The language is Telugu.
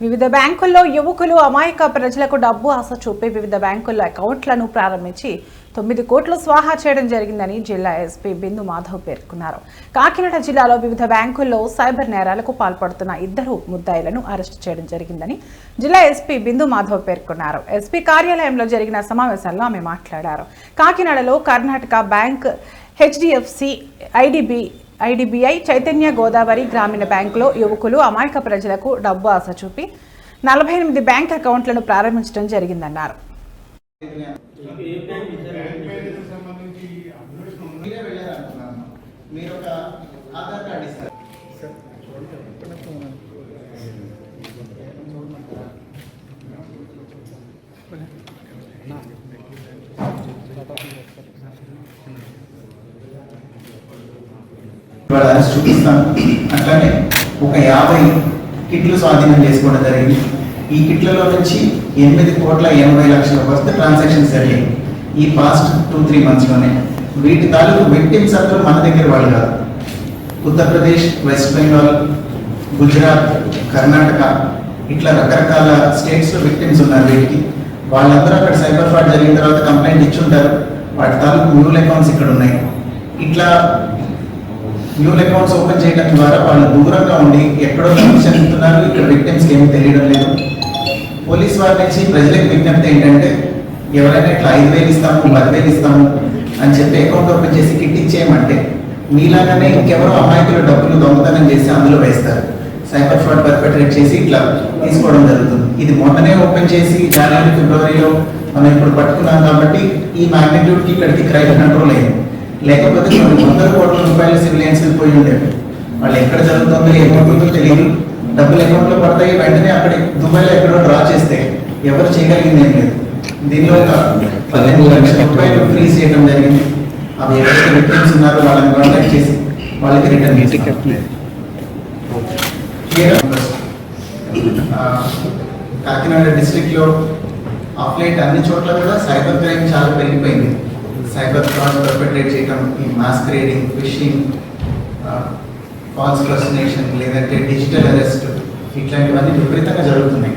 వివిధ బ్యాంకుల్లో యువకులు అమాయక ప్రజలకు డబ్బు ఆశ చూపి వివిధ బ్యాంకుల్లో అకౌంట్లను ప్రారంభించి తొమ్మిది కోట్లు స్వాహా చేయడం జరిగిందని జిల్లా ఎస్పీ బిందు మాధవ్ పేర్కొన్నారు. కాకినాడ జిల్లాలో వివిధ బ్యాంకుల్లో సైబర్ నేరాలకు పాల్పడుతున్న ఇద్దరు ముద్దాయిలను అరెస్టు చేయడం జరిగిందని జిల్లా ఎస్పీ బిందు మాధవ్ పేర్కొన్నారు. ఎస్పీ కార్యాలయంలో జరిగిన సమావేశంలో ఆమె మాట్లాడారు. కాకినాడలో Karnataka bank HDFC IDB IDBI Chaitanya Godavari Grameena బ్యాంకులో యువకులు అమాయక ప్రజలకు డబ్బు ఆశ చూపి నలభై ఎనిమిది బ్యాంక్ అకౌంట్లను ప్రారంభించడం జరిగిందన్నారు. ఇవాళ చూపిస్తాను. అట్లానే ఒక యాభై కిట్లు స్వాధీనం చేసుకోవడం జరిగింది. ఈ కిట్లలో నుంచి ఎనిమిది కోట్ల ఎనభై లక్షల వరకు ట్రాన్సాక్షన్స్ జరిగాయి. ఈ పాస్ట్ టూ త్రీ మంత్స్లోనే వీటి తాలూకు విక్టిమ్స్ అందరూ మన దగ్గర వాళ్ళు కాదు. ఉత్తరప్రదేశ్ వెస్ట్ బెంగాల్ గుజరాత్ కర్ణాటక ఇట్లా రకరకాల స్టేట్స్లో విక్టిమ్స్ ఉన్నారు వీటికి. వాళ్ళందరూ అక్కడ సైబర్ ఫ్రాడ్ జరిగిన తర్వాత కంప్లైంట్ ఇచ్చి ఉంటారు. వాటి తాలూకు మూడు అకౌంట్స్ ఇక్కడ ఉన్నాయి. ఇట్లా న్యూ అకౌంట్స్ ఓపెన్ చేయడం ద్వారా వాళ్ళు దూరంగా ఉండి ఎక్కడో చెందుతున్నారు ఇక్కడ విక్టిమ్స్కి ఏమీ తెలియడం లేదు. పోలీస్ వారి నుంచి ప్రజలకు విజ్ఞప్తి ఏంటంటే ఎవరైనా ఇట్లా ఐదు వేలు ఇస్తాము పదివేలు ఇస్తాము అని చెప్పి అకౌంట్ ఓపెన్ చేసి కిట్ ఇచ్చేయమంటే మీలాగానే ఇంకెవరో అమాయకులు డబ్బులు దొంగతనం చేసి అందులో వేస్తారు. సైబర్ ఫ్రాడ్ పర్పెట్రేట్ చేసి ఇట్లా తీసుకోవడం జరుగుతుంది. ఇది మొన్ననే ఓపెన్ చేసి జనవరి ఫిబ్రవరిలో మనం ఇప్పుడు పట్టుకున్నాం కాబట్టి ఈ మ్యాగ్నిట్యూడ్కి ఇక్కడికి క్రైమ్ కంట్రోల్ అయింది. లేకపోతే కొన్ని వందల కోట్ల రూపాయలు సివిలియన్స్ పోయి ఉండేవి. వాళ్ళు ఎక్కడ జరుగుతుందో ఏమవుతుందో తెలియదు డబ్బులు అకౌంట్లో పడతాయి వెంటనే అక్కడ దుబాయ్లో ఎక్కడో డ్రా చేస్తే ఎవరు చేయగలిగింది ఏం లేదు. దీనిలో ఒక పదిహేను లక్షల రూపాయలు ఫ్రీజ్ చేయడం జరిగింది. అవి ఎవరైతే విక్టిమ్స్ ఉన్నారో వాళ్ళని కాంటాక్ట్ చేసి వాళ్ళకి రిటర్న్ చేసి కాకినాడ డిస్ట్రిక్ట్లో ఆఫ్ లైట్ అన్ని చోట్ల కూడా సైబర్ క్రైమ్ చాలా పెరిగిపోయింది. సైబర్ ఫ్రాడ్ పర్పెట్రేట్ చేయడం ఈ మాస్క్రేడింగ్ ఫిషింగ్ ఫాల్స్ ప్రసినేషన్ లేదంటే డిజిటల్ అరెస్ట్ ఇట్లాంటివన్నీ విపరీతంగా జరుగుతున్నాయి.